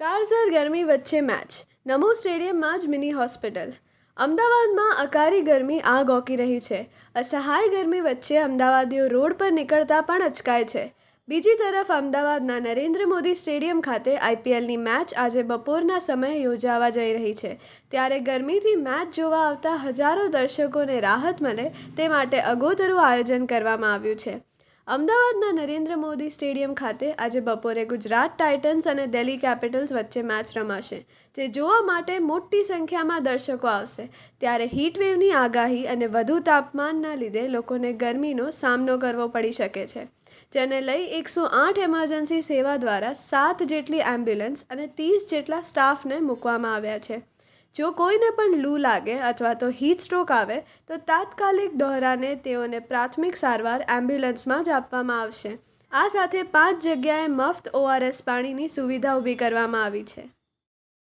કાળઝાળ ગરમી વચ્ચે મેચ નમો સ્ટેડિયમમાં જ મિની હોસ્પિટલ અમદાવાદમાં અકારી ગરમી આગ ઓકી રહી છે. અસહાય ગરમી વચ્ચે અમદાવાદીઓ રોડ પર નીકળતા પણ અચકાય છે. બીજી તરફ અમદાવાદના નરેન્દ્ર મોદી સ્ટેડિયમ ખાતે આઈપીએલની મેચ આજે બપોરના સમયે યોજાવા જઈ રહી છે. ત્યારે ગરમીથી મેચ જોવા આવતા હજારો દર્શકોને રાહત મળે તે માટે અગોતરું આયોજન કરવામાં આવ્યું છે. અમદાવાદના નરેન્દ્ર મોદી સ્ટેડિયમ ખાતે આજે બપોરે ગુજરાત ટાઇટન્સ અને દિલ્હી કેપિટલ્સ વચ્ચે મેચ રમાશે, જે જોવા માટે મોટી સંખ્યામાં દર્શકો આવશે. ત્યારે હીટવેવની આગાહી અને વધુ તાપમાનના લીધે લોકોને ગરમીનો સામનો કરવો પડી શકે છે. જેને લઈ એકસો આઠ એમરજન્સી સેવા દ્વારા સાત જેટલી એમ્બ્યુલન્સ અને ત્રીસ જેટલા સ્ટાફને મૂકવામાં આવ્યા છે. જો કોઈને પણ લૂ લાગે અથવા તો હીટ સ્ટ્રોક આવે, તો તાત્કાલિક દોહરાને તેઓને પ્રાથમિક સારવાર એમ્બ્યુલન્સમાં જ આપવામાં આવશે. આ સાથે પાંચ જગ્યાએ મફત ઓઆરએસ પાણીની સુવિધા ઊભી કરવામાં આવી છે.